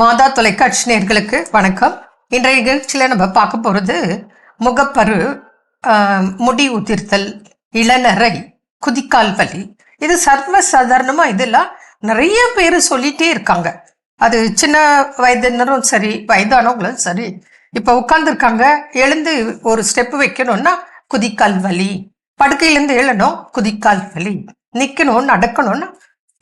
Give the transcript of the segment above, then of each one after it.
மாதா தொலைக்காட்சி நேர்களுக்கு வணக்கம். இன்றைய நிகழ்ச்சியில் நம்ம பார்க்க போகிறது முகப்பரு முடி உதிர்த்தல் இளநரை குதிக்கால் வலி. இது சர்வ சாதாரணமாக இதெல்லாம் நிறைய பேர் சொல்லிகிட்டே இருக்காங்க. அது சின்ன வயதினரும் சரி வயதானவங்களும் சரி இப்போ உட்காந்துருக்காங்க எழுந்து ஒரு ஸ்டெப் வைக்கணும்னா குதிக்கால் வலி. படுக்கையிலேருந்து எழணும் குதிக்கால் வலி. நிற்கணும் நடக்கணும்னா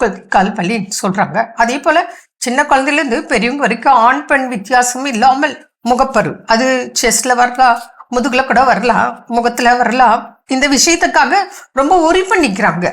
குதிக்கால் வலின்னு சொல்கிறாங்க அதே போல் சின்ன குழந்தையிலேருந்து பெரியவங்க வரைக்கும் ஆண் பெண் வித்தியாசம் இல்லாமல் முகப்பரு. அது செஸ்ல வரலாம் முதுகுல கூட வரலாம் முகத்துல வரலாம் இந்த விஷயத்துக்காக ரொம்ப உரி பண்ணிக்கிறாங்க.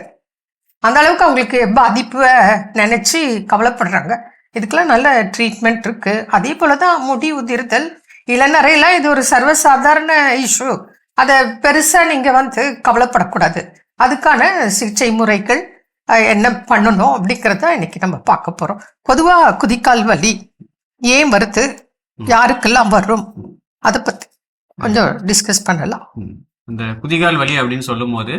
அந்த அளவுக்கு அவங்களுக்கு பாதிப்பை நினைச்சு கவலைப்படுறாங்க. இதுக்கெல்லாம் நல்ல ட்ரீட்மெண்ட் இருக்கு. அதே போலதான் முடி உதிர்தல் இளநரையெல்லாம் இது ஒரு சர்வசாதாரண இஷ்யூ அதை பெருசா நீங்க வந்து கவலைப்படக்கூடாது. அதுக்கான சிகிச்சை முறைகள் என்ன பண்ணணும் அப்படிங்கிறத இன்னைக்கு நம்ம பார்க்க போறோம். பொதுவா குதிக்கால் வலி ஏன் வருது? யாருக்கெல்லாம் வரும்? அதை பத்தி கொஞ்சம் டிஸ்கஸ் பண்ணலாம். இந்த குதிகால் வலி அப்படின்னு சொல்லும்போது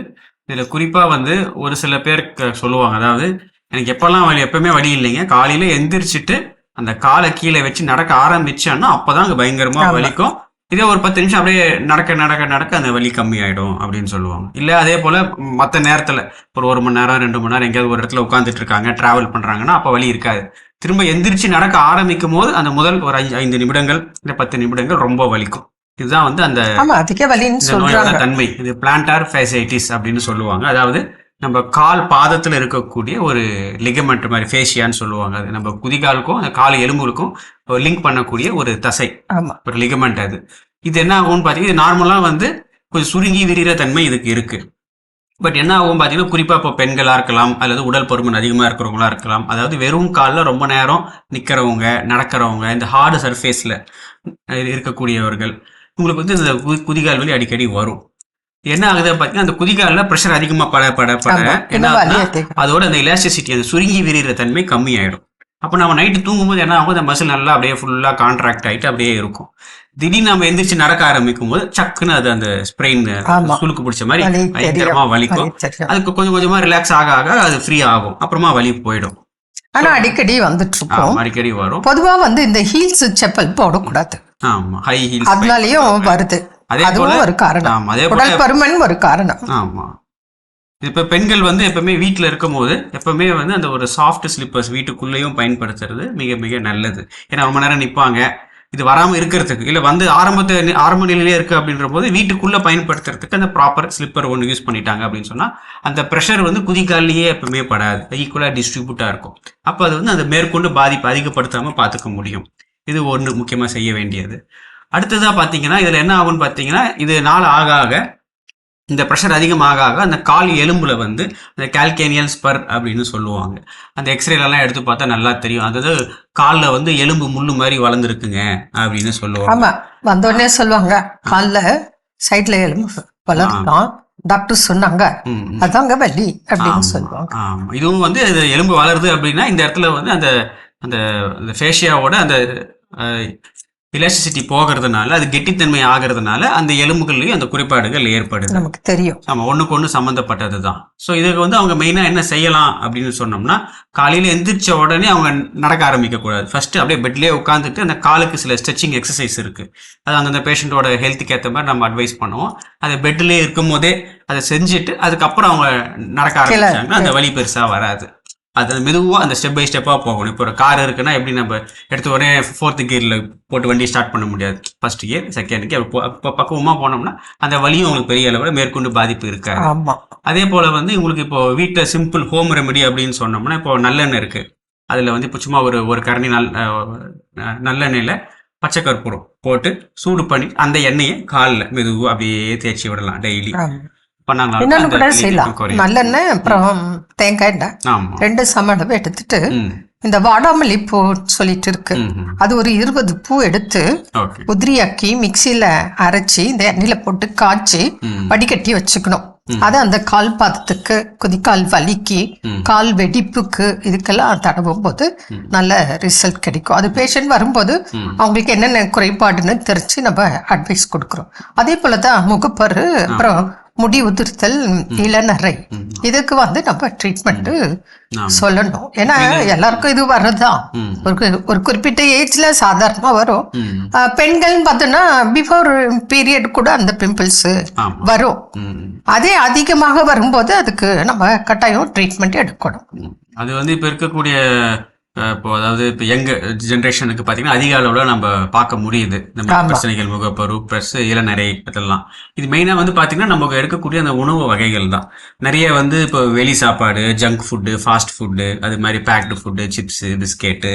இதுல குறிப்பா வந்து ஒரு சில பேர் க- சொல்லுவாங்க. அதாவது எனக்கு எப்பெல்லாம் வலி எப்பவுமே வலி இல்லைங்க. காலையில எந்திரிச்சிட்டு அந்த காலை கீழே வச்சு நடக்க ஆரம்பிச்சேன்னா அப்பதான் அங்க பயங்கரமா ஆமா. வலிக்கும். இதே ஒரு பத்து நிமிஷம் அப்படியே நடக்க நடக்க நடக்க அந்த வலி கம்மியாயிடும் அப்படின்னு சொல்லுவாங்க. இல்ல அதே போல மற்ற நேரத்துல ஒரு ஒரு மணி நேரம் ரெண்டு மணி நேரம் எங்கேயாவது ஒரு இடத்துல உட்காந்துட்டு இருக்காங்க டிராவல் பண்றாங்கன்னா அப்ப வலி இருக்காது. திரும்ப எந்திரிச்சு நடக்க ஆரம்பிக்கும் போது அந்த முதல் ஒரு ஐந்து ஐந்து நிமிடங்கள் இல்ல பத்து நிமிடங்கள் ரொம்ப வலிக்கும். இதுதான் வந்து அந்த தன்மை. இது பிளான்டார் ஃபேசைட்டிஸ் அப்படின்னு சொல்லுவாங்க. அதாவது நம்ம கால் பாதத்துல இருக்கக்கூடிய ஒரு லிகமெண்ட் மாதிரி ஃபேஷியான்னு சொல்லுவாங்க. அது நம்ம குதிகாலுக்கும் அந்த கால் எலும்புகளுக்கும் லிங்க் பண்ணக்கூடிய ஒரு தசை. ஆமா. ஒரு லிகமெண்ட் அது. இது என்ன ஆகும்னு பார்த்தீங்கன்னா இது நார்மலா வந்து கொஞ்சம் சுருங்கி விரிகிற தன்மை இதுக்கு இருக்கு. பட் என்ன ஆகும் பார்த்தீங்கன்னா குறிப்பா இப்போ பெண்களா இருக்கலாம் அல்லது உடல் பருமன் அதிகமா இருக்கிறவங்களா இருக்கலாம் அதாவது வெறும் காலில் ரொம்ப நேரம் நிக்கிறவங்க நடக்கிறவங்க இந்த ஹார்டு சர்ஃபேஸ்ல இருக்கக்கூடியவர்கள் உங்களுக்கு வந்து இந்த குதிகால் வலி அடிக்கடி வரும். என்ன ஆகுது பார்த்தீங்கன்னா அந்த குதிகால்ல ப்ரெஷர் அதிகமா பட பட பட. என்ன அதோட அந்த எலாஸ்டிசிட்டி அந்த சுருங்கி விரிகிற தன்மை கம்மியாயிடும். அப்போ நம்ம நைட்டு தூங்கும்போது என்ன ஆகும்? அந்த மசில் நல்லா அப்படியே ஃபுல்லா கான்ட்ராக்ட் ஆயிட்டு அப்படியே இருக்கும். திடீர்னு நம்ம எந்திரிச்சு நடக்க ஆரம்பிக்கும் போது சக்குன்னு அது அந்த ஸ்ப்ரெயின் ஆமா. சுளுக்கு பிடிச்ச மாதிரி பயங்கரமா வலிக்கும். அதுக்கு கொஞ்சம் கொஞ்சமா ரிலாக்ஸ் ஆக ஆக அது ஃப்ரீ ஆகும். அப்புறமா வலி போயிடும். ஆனா அடிக்கடி வந்துட்டு இருக்கோம். அடிக்கடி வரும். பொதுவா வந்து இந்த ஹீல்ஸ் செப்பல் போடக்கூடாது. ஆமா. ஹை ஹீல்ஸ் அதனாலயும் வருது. அதே போல அதுவும் ஒரு காரணம். அதே போல பருமன் ஒரு காரணம். ஆமா. இப்ப பெண்கள் வந்து எப்பவுமே வீட்ல இருக்கும்போது எப்பவுமே வந்து அந்த ஒரு சாஃப்ட் ஸ்லிப்பர்ஸ் வீட்டுக்குள்ளேயும் பயன்படுத்துறது மிக மிக நல்லது. ஏன்னா ரொம்ப நேரம் நிப்பாங்க. இது வராம இருக்கிறதுக்கு இல்ல வந்து ஆரம்பத்து ஆரம்ப நிலையிலே இருக்கு அப்படின்ற போது வீட்டுக்குள்ள பயன்படுத்துறதுக்கு அந்த ப்ராப்பர் ஸ்லிப்பர் ஒன்று யூஸ் பண்ணிட்டாங்க அப்படின்னு சொன்னா அந்த ப்ரெஷர் வந்து குதிகாலிலேயே எப்பவுமே படாது. ஈக்குவலா டிஸ்ட்ரிபியூட்டா இருக்கும். அப்ப அது வந்து அந்த மேற்கொண்டு பாதிப்பு அதிகப்படுத்தாம பார்த்துக்க முடியும். இது ஒன்று முக்கியமா செய்ய வேண்டியது. அடுத்ததா பாத்தீங்கன்னா இதுல என்ன ஆகும்னு பாத்தீங்கன்னா இது நாள் ஆக ஆக இந்த ப்ரெஷர் அதிகமாக ஆக அந்த கால் எலும்புல வந்து அந்த கால்கேனியல் ஸ்பர் அப்படின்னு சொல்லுவாங்க. அந்த எக்ஸ்ரேலாம் எடுத்து பார்த்தா நல்லா தெரியும். அதாவது காலில் வந்து எலும்பு முள்ளு மாதிரி வளர்ந்துருக்குங்க அப்படின்னு சொல்லுவாங்க. ஆமா. வந்தோடனே சொல்லுவாங்க கால்ல சைட்ல எலும்பு வளர்க்கலாம் டாக்டர் சொன்னாங்க. அதாங்க வலி அப்படின்னு சொல்லுவாங்க. இதுவும் வந்து இது எலும்பு வளருது அப்படின்னா இந்த இடத்துல வந்து அந்த அந்த அந்த ஃபேஷியாவோட அந்த எலாஸ்டிசிட்டி போகிறதுனால அது கெட்டித்தன்மை ஆகிறதுனால அந்த எலும்புகள்லயும் அந்த குறைபாடுகள் ஏற்படுது. நமக்கு தெரியும். ஆமா ஒண்ணுக்கு ஒண்ணு சம்மந்தப்பட்டது தான். ஸோ இதுக்கு வந்து அவங்க மெயினா என்ன செய்யலாம் அப்படின்னு சொன்னோம்னா காலையில எந்திரிச்ச உடனே அவங்க நடக்க ஆரம்பிக்க கூடாது ஃபர்ஸ்ட் அப்படியே பெட்லயே உட்காந்துட்டு அந்த காலுக்கு சில ஸ்ட்ரெச்சிங் எக்ஸசைஸ் இருக்கு. அது அந்தந்த பேஷண்ட்டோட ஹெல்த்துக்கு ஏற்ற மாதிரி நம்ம அட்வைஸ் பண்ணுவோம். அதை பெட்லயே இருக்கும் போதே அதை செஞ்சுட்டு அதுக்கப்புறம் அவங்க நடக்க ஆரம்பிச்சாங்கன்னா அந்த வலி பெருசா வராது. அது மெதுவா அந்த ஸ்டெப் பை ஸ்டெப்பா போகணும். இப்போ ஒரு கார் இருக்குன்னா எப்படி நம்ம எடுத்த உடனே ஃபோர்த் கியர்ல போட்டு வண்டி ஸ்டார்ட் பண்ண முடியாது. ஃபர்ஸ்ட் கியர் செகண்ட் கியர் இப்போ பக்குவமா போனோம்னா அந்த வலியும் உங்களுக்கு பெரிய அளவில் மேற்கொண்டு பாதிப்பு இருக்காது. ஆமா. அதே போல வந்து உங்களுக்கு இப்போ வீட்டில் சிம்பிள் ஹோம் ரெமெடி அப்படின்னு சொன்னோம்னா இப்போ நல்லெண்ணெய் இருக்கு. அதில் வந்து இப்போ சும்மா ஒரு ஒரு கரண்டி நல் நல்லெண்ணெயில் பச்சை கற்பூரம் போட்டு சூடு பண்ணி அந்த எண்ணெயை காலில் மெதுவாக அப்படியே தேய்ச்சி விடலாம் டெய்லி. இன்னொன்னு கூட செய்யலாம். நல்லெண்ணெய் அப்புறம் தேங்காய் எண்ணெய். ரெண்டு சமளவு எடுத்துட்டு இந்த வாடாமல்லி பூ சொல்லிட்டு இருக்கு. அது ஒரு இருபது பூ எடுத்து உதிரியாக்கி மிக்சியில அரைச்சி இந்த எண்ணெயில போட்டு காய்ச்சி வடிகட்டி வச்சுக்கணும். அது அந்த கால் பாதத்துக்கு குதிக்கால் வலிக்கு. கால் வெடிப்புக்கு இதுக்கெல்லாம் தடவும் போது. நல்ல ரிசல்ட் கிடைக்கும். அது பேஷண்ட் வரும்போது. அவங்களுக்கு என்னென்ன குறைபாடுன்னு தெரிஞ்சு நம்ம அட்வைஸ் கொடுக்குறோம். அதே போல தான் முகப்பரு அப்புறம் முடி உதிர்த்தல் இளநரை இதுக்கு வந்து நம்ம ட்ரீட்மெண்ட். சொல்லணும் ஏன்னா எல்லாருக்கும் இது வர்றதுதான். ஒரு ஒரு குறிப்பிட்ட ஏஜ்ல சாதாரணமா வரும் ம். அஹ், பெண்கள் பார்த்தோன்னா பிஃபோர் பீரியட் கூட அந்த பிம்பிள்ஸ். வரும். அதே அதிகமாக வரும்போது அதுக்கு நம்ம கட்டாயம் ட்ரீட்மெண்ட் எடுக்கணும். அது வந்து இப்போ இருக்கக்கூடிய இப்போ அதாவது இப்போ யங் ஜென்ரேஷனுக்கு பார்த்தீங்கன்னா அதிக அளவில் நம்ம பார்க்க முடியுது. இந்த. பிரச்சனைகள் முகப்பரு ப்ளஸ் இளநரை இதெல்லாம் இது மெயினாக வந்து பார்த்தீங்கன்னா நமக்கு எடுக்கக்கூடிய அந்த உணவு வகைகள் தான். நிறைய வந்து இப்போ வெளி சாப்பாடு ஜங்க் ஃபுட்டு ஃபாஸ்ட் ஃபுட்டு அது மாதிரி packed food chips biscuit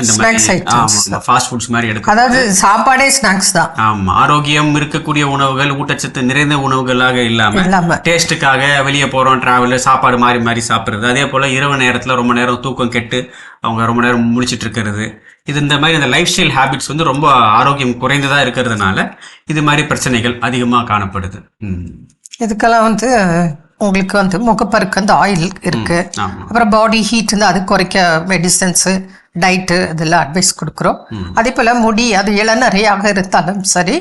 items. ஆமாம் ஃபாஸ்ட் ஃபுட்ஸ் மாதிரி எடுக்க அதாவது சாப்பாடே ஸ்நாக்ஸ் தான். ஆமா ஆரோக்கியம் இருக்கக்கூடிய உணவுகள் ஊட்டச்சத்து நிறைந்த உணவுகளாக இல்லாம டேஸ்ட்டுக்காக வெளியே போறோம் டிராவல் சாப்பாடு மாறி மாறி சாப்பிடுறது. அதே போல இரவு நேரத்துல ரொம்ப நேரம் தூக்கம் கெட்டு அவங்க ரொம்ப நேரம் முழிச்சிட்டு இருக்கிறது. இது இந்த மாதிரி இந்த லைஃப் ஸ்டைல் ஹேபிட்ஸ் வந்து ரொம்ப ஆரோக்கியம் குறைந்ததா இருக்கிறதுனால இது மாதிரி பிரச்சனைகள் அதிகமா காணப்படுது. இதுக்கெல்லாம் வந்து உங்களுக்கு வந்து முகப்பருக்கு அந்த ஆயில் இருக்கு. ஆமா. அப்புறம் பாடி ஹீட் வந்து அது குறைக்க மெடிசன்ஸு டயட்டு இதெல்லாம் அட்வைஸ் கொடுக்குறோம். அதே போல் முடி அது இளநறையாக இருந்தாலும் சரி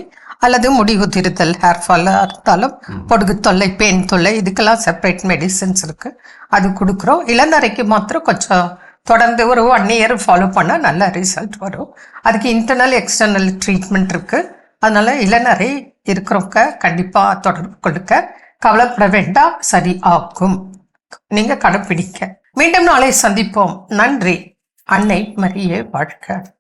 அல்லது முடி உதிர்தல் ஹேர் ஃபாலாக இருந்தாலும் பொடுகு தொல்லை பெயின் தொல்லை இதுக்கெல்லாம் செப்பரேட் மெடிசன்ஸ் இருக்கு. அது கொடுக்குறோம். இளநரைக்கு மாத்திரம் கொஞ்சம் தொடர்ந்து ஒரு ஒன் இயர் ஃபாலோ பண்ணால் நல்ல ரிசல்ட் வரும். அதுக்கு இன்டர்னல் எக்ஸ்டர்னல் ட்ரீட்மெண்ட் இருக்கு. அதனால இளநரை இருக்கிறவங்க கண்டிப்பாக தொடர்பு கொடுக்க கவலைப்பட வேண்டாம் சரி ஆகும் நீங்க கடைப்பிடிக்க. மீண்டும் நாளை சந்திப்போம். நன்றி. அன்னை மரியே வாழ்க.